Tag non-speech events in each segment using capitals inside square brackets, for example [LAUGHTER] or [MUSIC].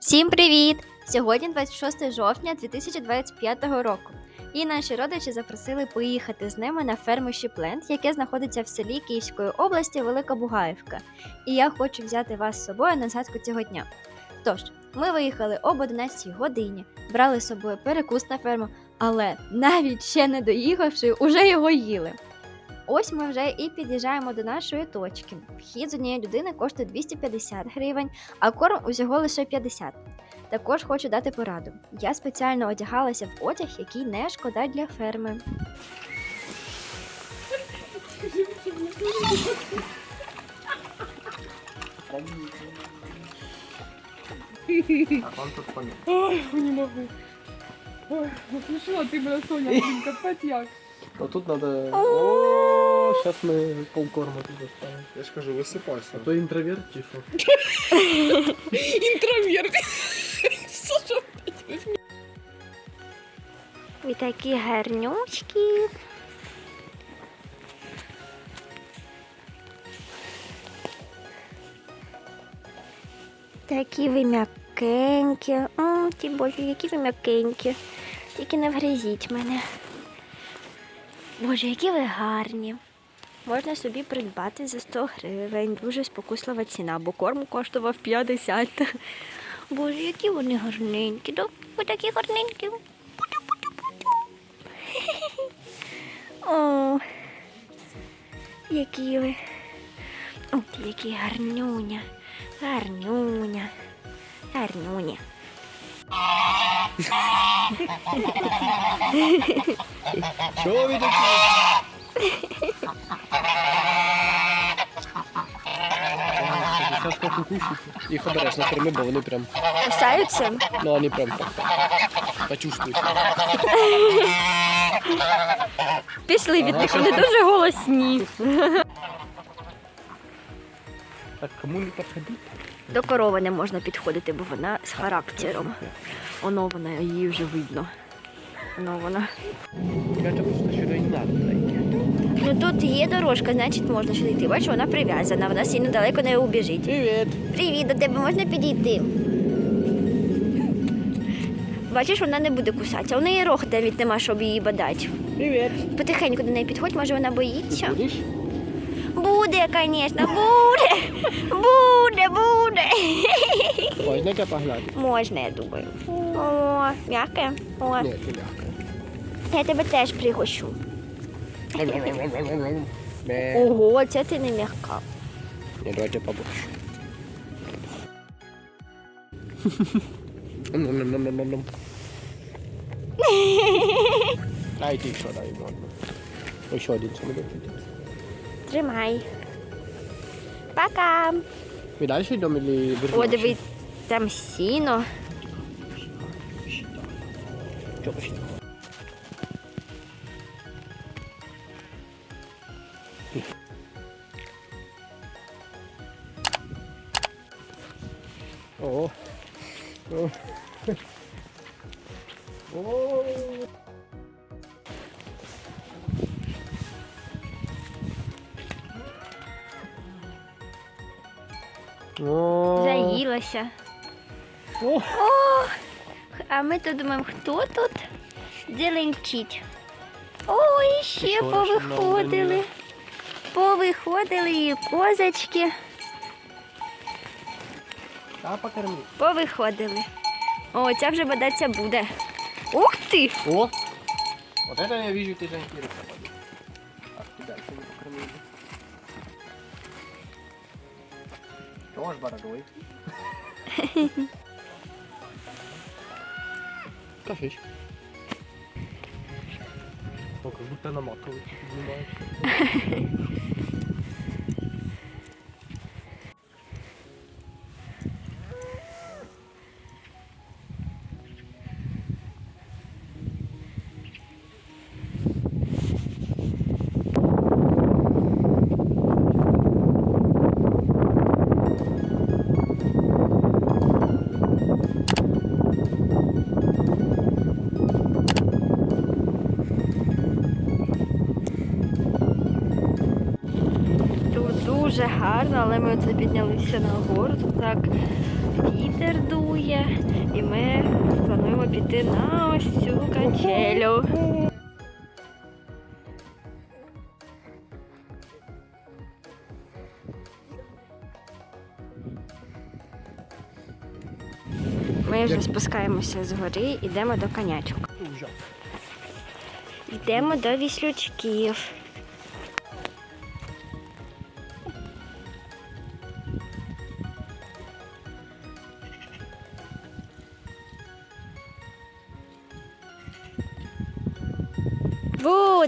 Всім привіт! Сьогодні 26 жовтня 2025 року. І наші родичі запросили поїхати з ними на ферму Щепленд, яке знаходиться в селі Київської області Велика Бугаївка. І я хочу взяти вас з собою на згадку цього дня. Тож, ми виїхали об 11 годині, брали з собою перекус на ферму, але навіть ще не доїхавши, уже його їли. Ось ми вже і під'їжджаємо до нашої точки. Вхід з однієї людини коштує 250 гривень, а корм усього лише 50. Також хочу дати пораду. Я спеціально одягалася в одяг, який не шкода для ферми. А он тут понял. Ой, не могу. Ой, насмешила ты меня, Соня, блин, капец як. А тут надо... О, сейчас мы полкорма тут достанем. Я ж кажу, висипайся. А то интроверт чи що? Интроверт. Слушай, Ви такі гарнючки. Такі ви м'якенькі. О, ті боже, які ви м'якенькі. Тільки не вгризіть мене. Боже, які ви гарні. Можна собі придбати за 100 гривень. Дуже спокуслива ціна, бо корм коштував 50. Боже, які вони гарненькі. да? Ви такі гарненькі. О, які ви. О, які гарнюня. Гарнюня. Гарнюня. Чого ви такі? Сейчас хочу кушать. Їх обережно корми, бо вони прям, Кусаються? ну вони прям так, почувствують. Пішли від них, вони дуже голосні. Так, кому не підходити? До корови не можна підходити, бо вона з характером. Воно вона, її вже видно. Воно вона. Ну тут є дорожка, значить можна сюди йти. Бачиш, вона прив'язана, вона сильно далеко не убіжить. Привіт. Привіт, до тебе можна підійти. Бачиш, вона не буде кусатися. У неї рог навіть нема, щоб її бадати. Привіт. Потихеньку до неї підходь, може вона боїться. Будеш? Буде, звісно, буде. Буде, буде. Можна тебе погладити? Можна, я думаю. О, м'яке. О, Ні, не м'яко. я тебе теж пригощу. Ого, це ти не м'яка. Ні, давайте побольше. Ай, ти що дай можна. Ось ще один самоліт. Тримай. Пока. Ми далі йдемо О, вернемося? диви, там сіно. Що О. Заїлася. О. О, а ми то думаємо, хто тут дзеленчить. Ой, ще повиходили. Повиходили і козочки. А покорми. Повиходили. О, ця вже бодаться буде. Ух ти! О! Вот это я вижу, ты жанкируешь. agora dois. [LAUGHS] tá fixe. Tô botando a moto. [LAUGHS] дуже гарно, але ми оце піднялися на гору. Тут так Вітер дує, і ми плануємо піти на ось цю качелю. Ми вже спускаємося з гори, йдемо до конячок. Йдемо до віслючків.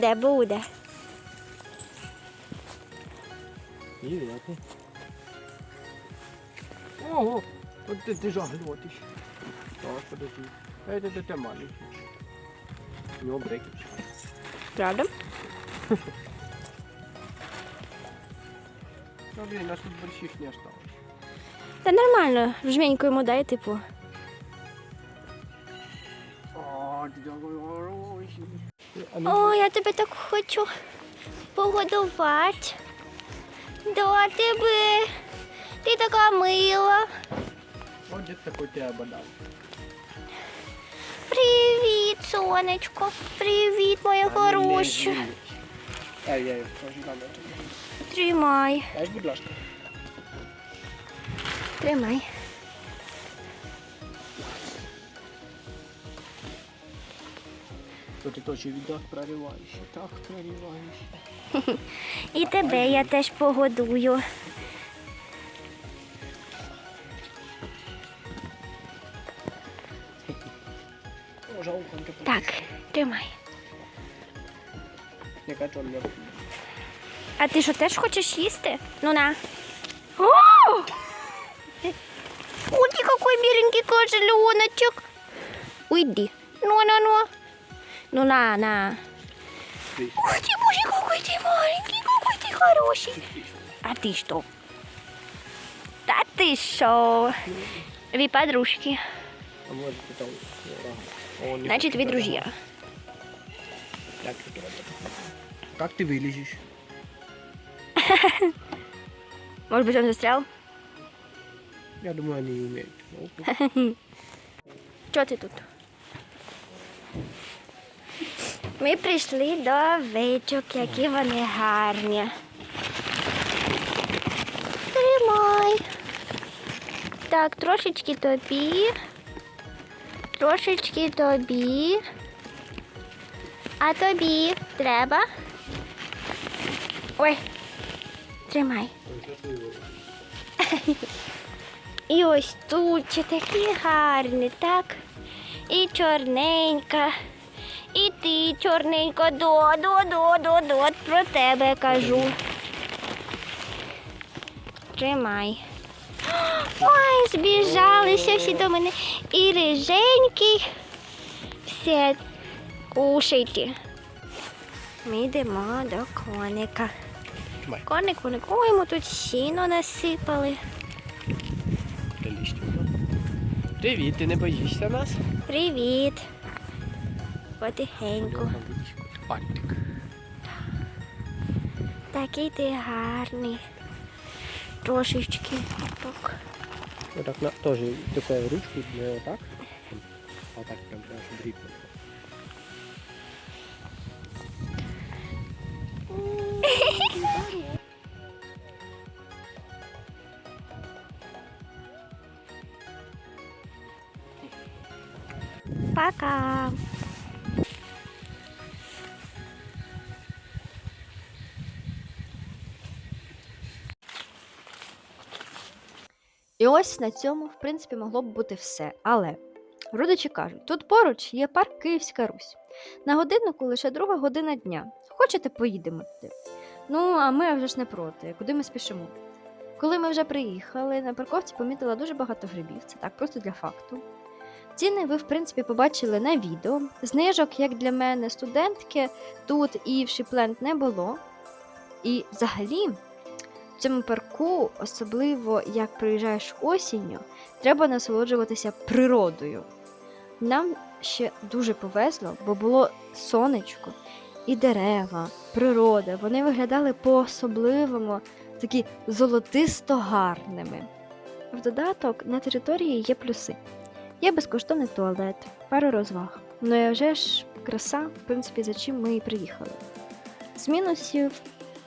Буде, буде. Привет. Ого, вот ты, ты заглотишь. Так, подожди. Это, это, это маленький. У него брекет. Правда? Ну, блин, нас тут больших не осталось. Та нормально, жменьку йому дай, типу. О, я тебе так хочу погодувати. До тебе. Ти така мила. вот где такой тебя ободал. Привіт, сонечко. Привіт, моя хороша. Ай, я. Тримай. Дай, будь ласка. Тримай. То ти точно віддах прориваєш. Так прориваєш. [LAUGHS] І тебе я теж погодую. Так, тримай. Яка чорна. А ти що теж хочеш їсти? Ну на. О! Ой, какой миленький козленочек. Уйди. Ну, ну, ну. Ну на, на. Ух ты, боже, какой ты маленький, какой ты хороший. А ты что? Да ты что? Ви подружки. А може ти там. О, не Значит, вы друзья. Як ти тебе Как ты вылезешь? [LAUGHS] Может быть, он застрял? Я думаю, они не умеют. [LAUGHS] Ну, Що ти тут? Ми прийшли до овечок, які вони гарні. Тримай. Так, трошечки тобі. Трошечки тобі. А тобі треба. Ой. Тримай. І ось тут ще такі гарні, так? І чорненька. І ти, чорненько, до, до, до, до, до, про тебе кажу. Тримай. Ой, збіжалися всі до мене. І риженькі. Все, кушайте. Ми йдемо до коника. Коник, коник, ой, ми тут сіно насипали. Привіт, ти не боїшся нас? Привіт. Потихеньку. Такий ти гарний. Трошечки. Так. Вот так на, тоже такая ручку, не вот так. А так прям, прям, чтобы. Пока. І ось на цьому, в принципі, могло б бути все. Але родичі кажуть, тут поруч є парк Київська Русь. На годиннику лише друга година дня. Хочете, поїдемо туди? Ну, а ми вже ж не проти, куди ми спішимо. Коли ми вже приїхали, на парковці помітила дуже багато грибів, це так, просто для факту. Ціни ви, в принципі, побачили на відео. Знижок, як для мене, студентки, тут і в Шіпленд не було. І взагалі, цьому парку, особливо як приїжджаєш осінню, треба насолоджуватися природою. Нам ще дуже повезло, бо було сонечко і дерева, природа. Вони виглядали по-особливому такі золотисто гарними. В додаток на території є плюси. Є безкоштовний туалет, пару розваг. Ну і вже ж краса, в принципі, за чим ми і приїхали. З мінусів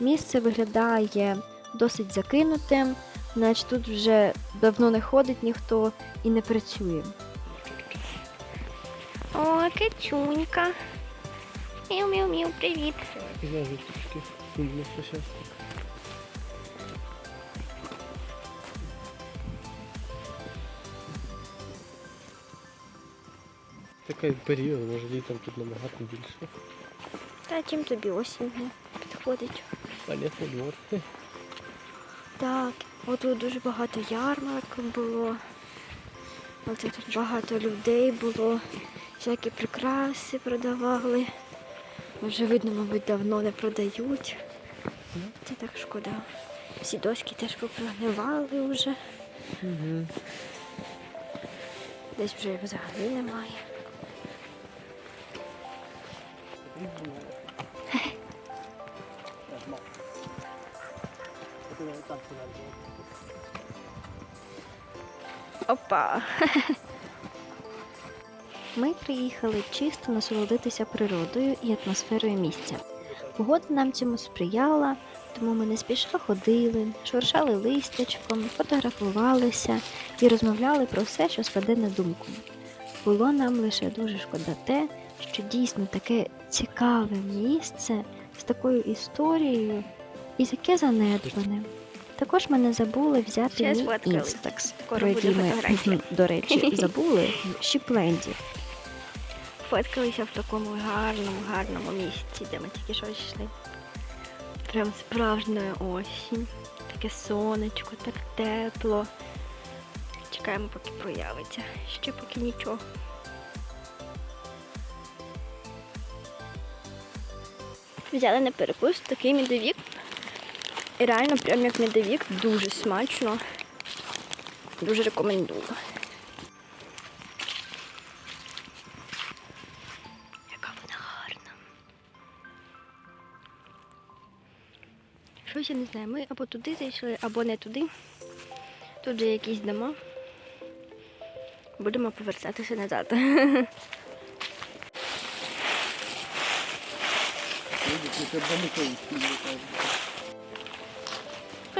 місце виглядає досить закинутим, наче тут вже давно не ходить ніхто і не працює. О, кичунька. Міу-міу-міу, привіт. Вже трішки. Такий період, може літом тут набагато більше. Та чим тобі осінь підходить? Понятно, двор. Так, отут дуже багато ярмарок було. Оце тут багато людей було, всякі прикраси продавали. Вже видно, мабуть, давно не продають. Це так шкода. Всі доски теж попрогнивали вже. Десь вже їх взагалі немає. Опа. Ми приїхали чисто насолодитися природою і атмосферою місця. Погода нам цьому сприяла, тому ми не спіша ходили, шуршали листячком, фотографувалися і розмовляли про все, що спаде на думку. Було нам лише дуже шкода те, що дійсно таке цікаве місце з такою історією і таке занедбане. Також ми не забули взяти мій інстакс, про який ми, [LAUGHS] до речі, [LAUGHS] забули в Шіпленді. Фоткалися в такому гарному, гарному місці, де ми тільки що йшли. Прям справжня осінь. Таке сонечко, так тепло. Чекаємо, поки проявиться. Ще поки нічого. Взяли на перекус такий медовік. І реально, прям як медовік, дуже смачно. Дуже рекомендую. Яка вона гарна. Щось я не знаю, ми або туди зайшли, або не туди. Тут же якісь дома. Будемо повертатися назад. Хто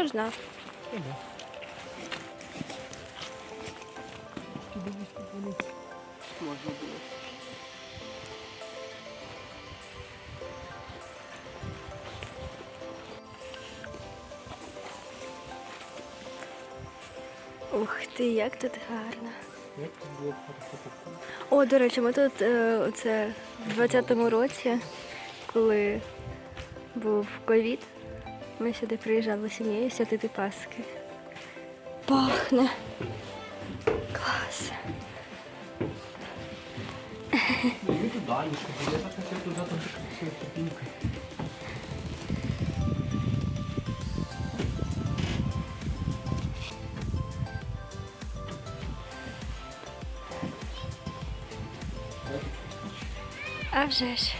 знав? Можна було. Ух ти, як тут гарно. Як тут було О, до речі, ми тут е, оце в 20-му році, коли був ковід, ми сюди приїжджали сім'єю святити Пасхи. Пахне. Клас. А вже ж.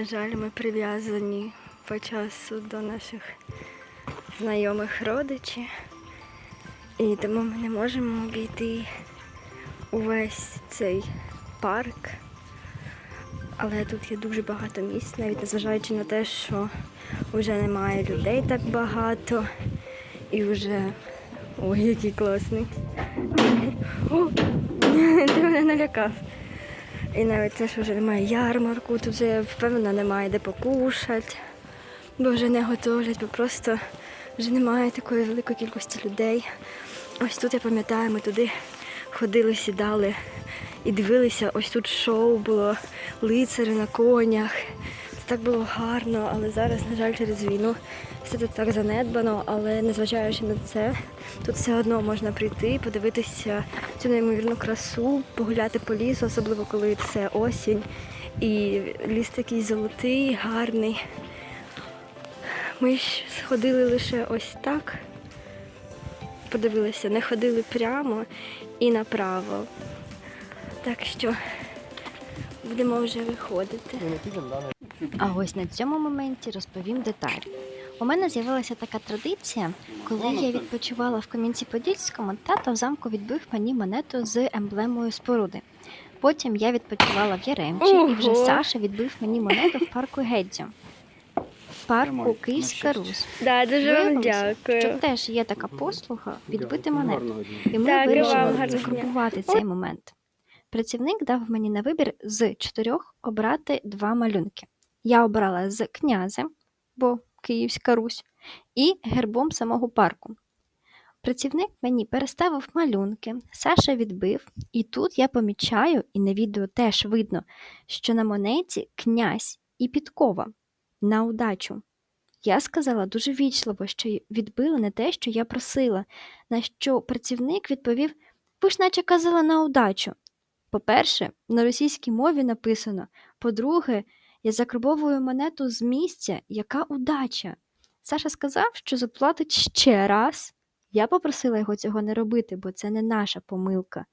На жаль, ми прив'язані по часу до наших знайомих родичів. І тому ми не можемо обійти увесь цей парк. Але тут є дуже багато місць, навіть незважаючи на те, що вже немає людей так багато. І вже. Ой, який класний. О, [LAUGHS] ти мене налякав. І навіть те, що вже немає ярмарку, тут вже впевнена немає де покушати, бо вже не готовлять, бо просто вже немає такої великої кількості людей. Ось тут я пам'ятаю, ми туди ходили, сідали і дивилися, ось тут шоу було, лицари на конях. Так було гарно, але зараз, на жаль, через війну все тут так занедбано, але незважаючи на це, тут все одно можна прийти, подивитися цю неймовірну красу, погуляти по лісу, особливо коли це осінь. І ліс такий золотий, гарний. Ми ж сходили лише ось так, подивилися, не ходили прямо і направо. Так що будемо вже виходити. А ось на цьому моменті розповім деталь. У мене з'явилася така традиція, коли я відпочивала в Кам'янці-Подільському, тато в замку відбив мені монету з емблемою споруди. Потім я відпочивала в Яремчі, і вже Саша відбив мені монету в парку Гедзю. В парку Київська на Русь. Да, дуже вам Виявилося, дякую. Що теж є така послуга відбити монету. І ми Так, і вирішили вам гарного дня. закупувати цей момент. Працівник дав мені на вибір з чотирьох обрати два малюнки. Я обрала з князем, бо Київська Русь, і гербом самого парку. Працівник мені переставив малюнки, Саша відбив, і тут я помічаю, і на відео теж видно, що на монеті князь і підкова на удачу. Я сказала дуже вічливо, що відбили не те, що я просила, на що працівник відповів: ви ж наче казали на удачу. По-перше, на російській мові написано. По-друге, я закарбовую монету з місця, яка удача. Саша сказав, що заплатить ще раз. Я попросила його цього не робити, бо це не наша помилка.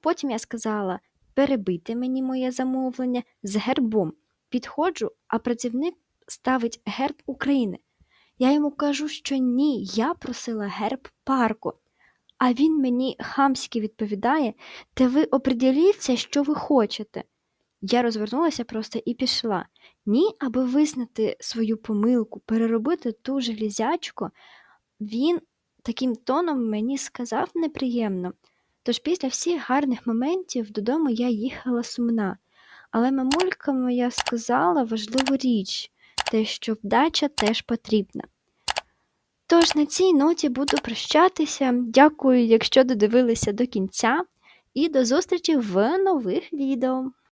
Потім я сказала перебити мені моє замовлення з гербом. Підходжу, а працівник ставить герб України. Я йому кажу, що ні, я просила герб парку. А він мені хамськи відповідає, та ви оприділіться, що ви хочете. Я розвернулася просто і пішла. Ні, аби визнати свою помилку, переробити ту железячку, він таким тоном мені сказав неприємно. Тож після всіх гарних моментів додому я їхала сумна. Але мамулька моя сказала важливу річ, те, що вдача теж потрібна. Тож на цій ноті буду прощатися. Дякую, якщо додивилися до кінця, і до зустрічі в нових відео.